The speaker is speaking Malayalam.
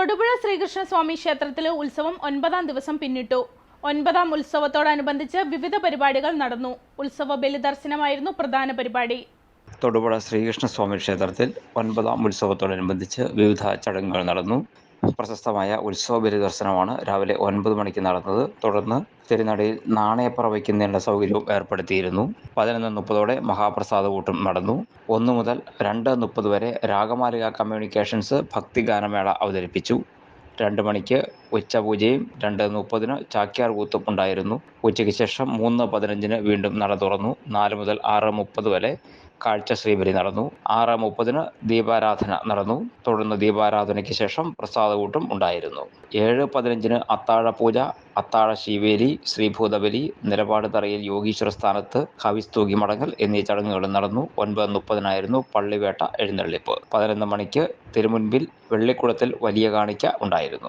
തൊടുപുഴ ശ്രീകൃഷ്ണസ്വാമി ക്ഷേത്രത്തിലെ ഉത്സവം ഒൻപതാം ദിവസം പിന്നിട്ടു. ഒൻപതാം ഉത്സവത്തോടനുബന്ധിച്ച് വിവിധ പരിപാടികൾ നടന്നു. ഉത്സവ ബലിദർശനമായിരുന്നു പ്രധാന പരിപാടി. തൊടുപുഴ ശ്രീകൃഷ്ണസ്വാമി ക്ഷേത്രത്തിൽ ഒൻപതാം ഉത്സവത്തോടനുബന്ധിച്ച് വിവിധ ചടങ്ങുകൾ നടന്നു. പ്രശസ്തമായ ഉത്സവ ബലി ദർശനമാണ് രാവിലെ ഒൻപത് മണിക്ക് നടന്നത്. തുടർന്ന് തിരുനടയിൽ നാണയപ്പറ വയ്ക്കുന്നതിനുള്ള സൗകര്യവും ഏർപ്പെടുത്തിയിരുന്നു. പതിനൊന്ന് മുപ്പതോടെ മഹാപ്രസാദ കൂട്ടം നടന്നു. ഒന്ന് മുതൽ രണ്ട് മുപ്പത് വരെ രാഗമാലിക കമ്മ്യൂണിക്കേഷൻസ് ഭക്തിഗാനമേള അവതരിപ്പിച്ചു. രണ്ട് മണിക്ക് ഉച്ചപൂജയും രണ്ട് മുപ്പതിന് ചാക്യാർ കൂത്തും ഉണ്ടായിരുന്നു. ഉച്ചയ്ക്ക് ശേഷം മൂന്ന് പതിനഞ്ചിന് വീണ്ടും നട തുറന്നു. നാല് മുതൽ ആറ് മുപ്പത് വരെ കാഴ്ച ശ്രീബലി നടന്നു. ആറ് മുപ്പതിന് ദീപാരാധന നടന്നു. തുടർന്ന് ദീപാരാധനയ്ക്ക് ശേഷം പ്രസാദകൂട്ടും ഉണ്ടായിരുന്നു. ഏഴ് പതിനഞ്ചിന് അത്താഴ പൂജ അത്താഴ ശിവേലി ശ്രീഭൂതബലി നിലപാട് തറയിൽ യോഗീശ്വര സ്ഥാനത്ത് കവിസ്തൂകി മടങ്ങൽ എന്നീ ചടങ്ങുകൾ നടന്നു. ഒൻപത് മുപ്പതിനായിരുന്നു പള്ളിവേട്ട എഴുന്നള്ളിപ്പ്. പതിനൊന്ന് മണിക്ക് തിരുമുൻപിൽ വെള്ളിക്കുളത്തിൽ വലിയ കാണിക്ക ഉണ്ടായിരുന്നു.